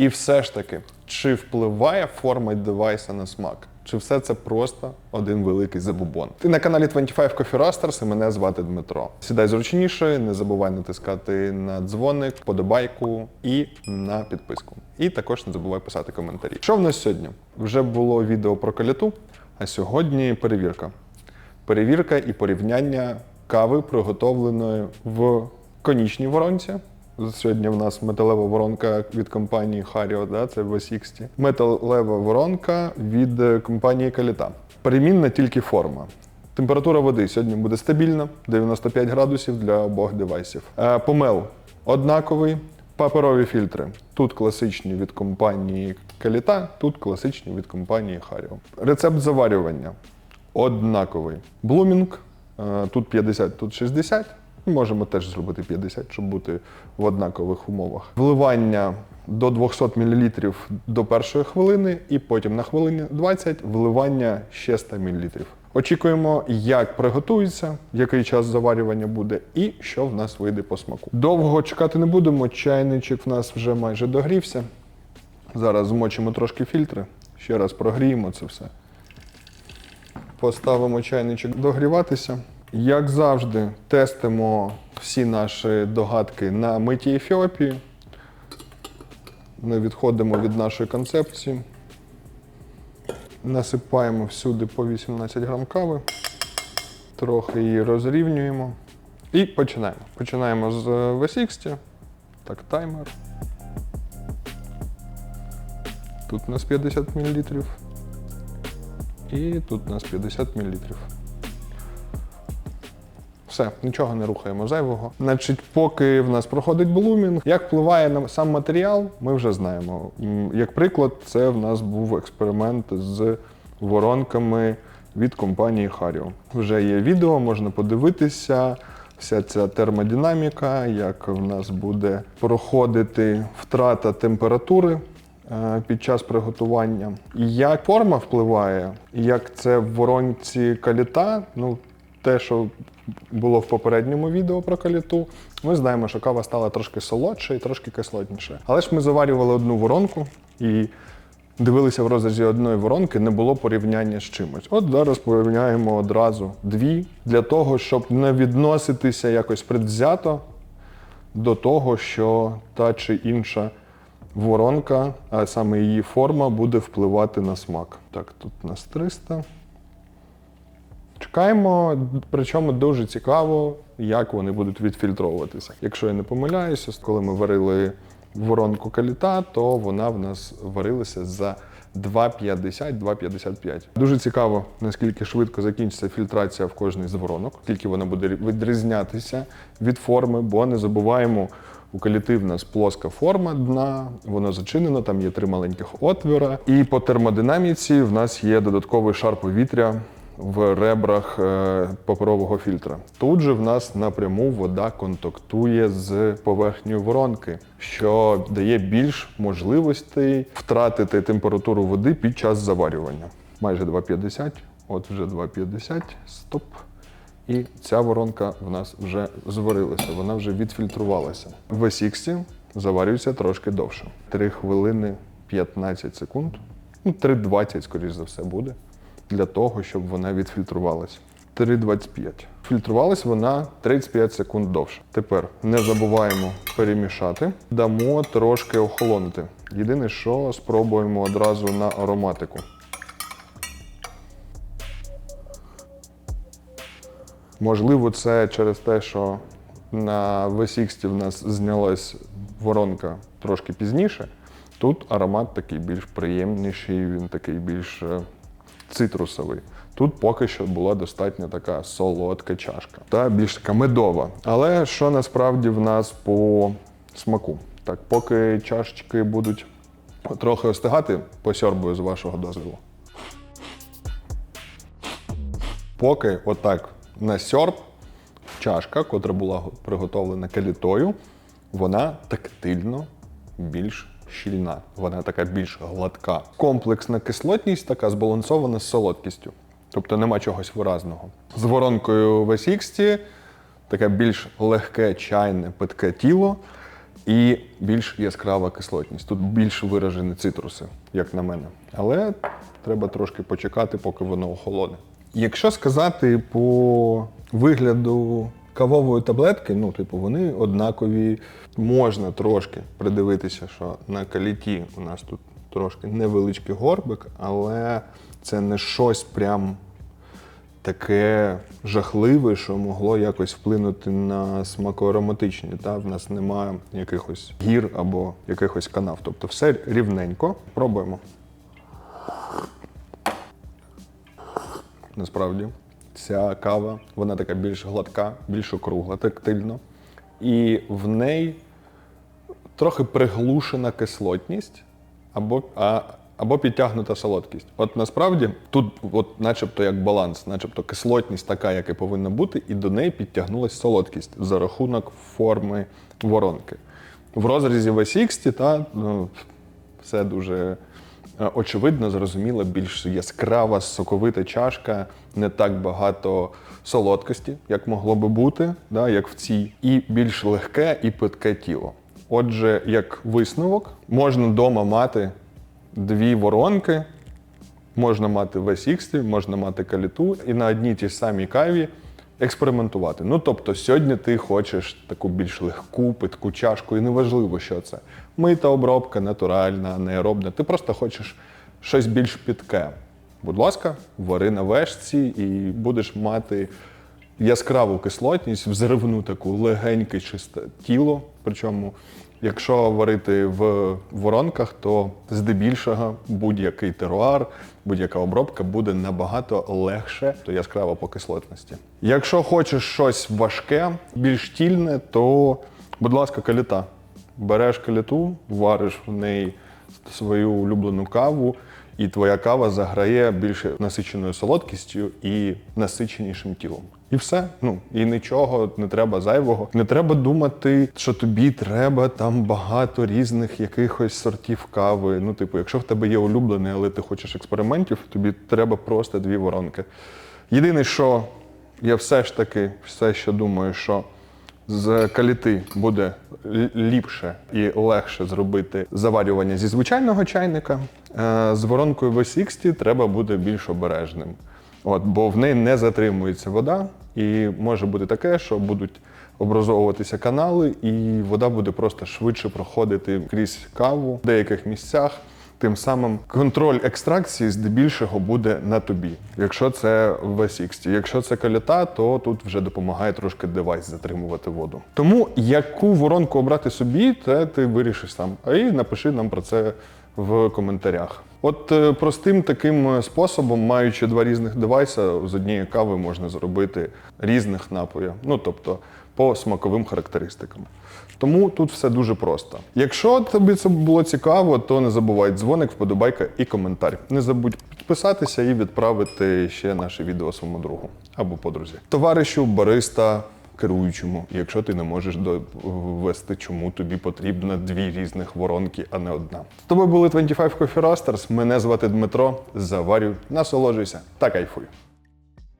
І все ж таки, чи впливає форма девайса на смак? Чи все це просто один великий забубон? Ти на каналі 25 Coffee Roasters і мене звати Дмитро. Сідай зручніше, не забувай натискати на дзвоник, подобайку і на підписку. І також не забувай писати коментарі. Що в нас сьогодні? Вже було відео про каліту, а сьогодні перевірка. Перевірка і порівняння кави, приготовленої в конічній воронці. Сьогодні в нас металева воронка від компанії Hario, да, це V60. Металева воронка від е, компанії Каліта. Перемінна тільки форма. Температура води сьогодні буде стабільна, 95 градусів для обох девайсів. Е, Помел однаковий. Паперові фільтри. Тут класичні від компанії Каліта, тут класичні від компанії Hario. Рецепт заварювання однаковий. Блумінг е, тут 50, тут 60. Можемо теж зробити 50, щоб бути в однакових умовах. Вливання до 200 мл до першої хвилини, і потім на хвилині 20 вливання ще 100 мл. Очікуємо, як приготується, який час заварювання буде, і що в нас вийде по смаку. Довго чекати не будемо. Чайничок в нас вже майже догрівся. Зараз змочимо трошки фільтри, ще раз прогріємо це все. Поставимо чайничок догріватися. Як завжди, тестимо всі наші догадки на миті Ефіопії. Ми відходимо від нашої концепції. Насипаємо всюди по 18 грам кави, трохи її розрівнюємо. І починаємо. Починаємо з V60. Так, таймер. Тут у нас 50 мл. І тут у нас 50 мл. Все, нічого не рухаємо зайвого. Значить, поки в нас проходить блумінг, як впливає на сам матеріал, ми вже знаємо. Як приклад, це в нас був експеримент з воронками від компанії Hario. Вже є відео, можна подивитися. Вся ця термодинаміка, як в нас буде проходити втрата температури е, під час приготування. І як форма впливає, і як це в воронці каліта, ну те, що було в попередньому відео про каліту, ми знаємо, що кава стала трошки солодша і трошки кислотніша. Але ж ми заварювали одну воронку і дивилися в розрізі одної воронки, не було порівняння з чимось. От зараз порівняємо одразу дві для того, щоб не відноситися якось предвзято до того, що та чи інша воронка, а саме її форма, буде впливати на смак. Так, тут у нас 300. Чекаємо, причому дуже цікаво, як вони будуть відфільтровуватися. Якщо я не помиляюся, коли ми варили воронку каліта, то вона в нас варилася за 2,50-2,55. Дуже цікаво, наскільки швидко закінчиться фільтрація в кожній з воронок, скільки вона буде відрізнятися від форми, бо не забуваємо. У каліти в нас плоска форма дна, воно зачинено, там є три маленьких отвора. І по термодинаміці в нас є додатковий шар повітря в ребрах е, паперового фільтра. Тут же в нас напряму вода контактує з поверхнею воронки, що дає більш можливостей втратити температуру води під час заварювання. Майже 2,50, от вже 2,50, стоп. І ця воронка в нас вже зварилася, вона вже відфільтрувалася. В V60 заварюється трошки довше. 3 хвилини 15 секунд, ну 3,20, скоріш за все, буде для того, щоб вона відфільтрувалася. 3,25. Фільтрувалась вона 35 секунд довше. Тепер не забуваємо перемішати, дамо трошки охолонути. Єдине, що спробуємо одразу на ароматику. Можливо, це через те, що на V60 в нас знялась воронка трошки пізніше. Тут аромат такий більш приємніший, він такий більш е, цитрусовий. Тут поки що була достатньо така солодка чашка, та більш така медова. Але що насправді в нас по смаку? Так, поки чашечки будуть трохи остигати, посьорбую з вашого дозволу. Поки отак на сьорб чашка, котра була приготовлена калітою, вона тактильно більш щільна, вона така більш гладка. Комплексна кислотність така збалансована з солодкістю. Тобто нема чогось виразного. З воронкою V60 таке більш легке чайне питке тіло І більш яскрава кислотність. Тут більш виражені цитруси, як на мене. Але треба трошки почекати, поки воно охолоне. Якщо сказати по вигляду кавової таблетки, ну, типу, вони однакові. Можна трошки придивитися, що на каліті у нас тут трошки невеличкий горбик, але це не щось прям таке жахливе, що могло якось вплинути на смакоароматичні. Та? В нас немає якихось гір або якихось канав. Тобто все рівненько. Пробуємо. Насправді, ця кава, вона така більш гладка, більш округла, тактильно. І в неї трохи приглушена кислотність або, а, або підтягнута солодкість. От насправді тут, от, начебто, як баланс, начебто кислотність така, як і повинна бути, і до неї підтягнулася солодкість за рахунок форми воронки. В розрізі V60 та, ну, все дуже очевидно, зрозуміло, більш яскрава, соковита чашка, не так багато солодкості, як могло би бути, да, як в цій, і більш легке і питке тіло. Отже, як висновок, можна вдома мати дві воронки, можна мати V60, можна мати каліту, і на одній тій самій каві експериментувати. Ну тобто, сьогодні ти хочеш таку більш легку, питку чашку, і неважливо, що це. Мита обробка, натуральна, неаеробна. Ти просто хочеш щось більш підке. Будь ласка, вари на вешці і будеш мати яскраву кислотність, взривну таку легеньке чисте тіло. Причому, якщо варити в воронках, то здебільшого будь-який теруар, будь-яка обробка буде набагато легше, то яскраво по кислотності. Якщо хочеш щось важке, більш тільне, то, будь ласка, каліта. Береш каліту, вариш в неї свою улюблену каву, і твоя кава заграє більше насиченою солодкістю і насиченішим тілом. І все. Ну і нічого не треба зайвого. Не треба думати, що тобі треба там багато різних якихось сортів кави. Ну, типу, якщо в тебе є улюблений, але ти хочеш експериментів, тобі треба просто дві воронки. Єдине, що я все ж таки все ще думаю, що з каліти буде ліпше і легше зробити заварювання зі звичайного чайника. Е, З воронкою V60 треба буде більш обережним. От, бо в неї не затримується вода, і може бути таке, що будуть образовуватися канали, і вода буде просто швидше проходити крізь каву в деяких місцях. Тим самим контроль екстракції здебільшого буде на тобі, якщо це V60. Якщо це каліта, то тут вже допомагає трошки девайс затримувати воду. Тому яку воронку обрати собі, це ти вирішиш сам. А і напиши нам про це в коментарях. От е, простим таким способом, маючи два різних девайса, з однієї кави можна зробити різних напоїв. Ну тобто по смаковим характеристикам. Тому тут все дуже просто. Якщо тобі це було цікаво, то не забувай дзвоник, вподобайка і коментар. Не забудь підписатися і відправити ще наше відео своєму другу або подрузі. Товаришу, бариста, керуючому, якщо ти не можеш довести, чому тобі потрібно дві різних воронки, а не одна. З тобою були 25 Coffee Roasters. Мене звати Дмитро. Заварюй, насолоджуйся та кайфуй.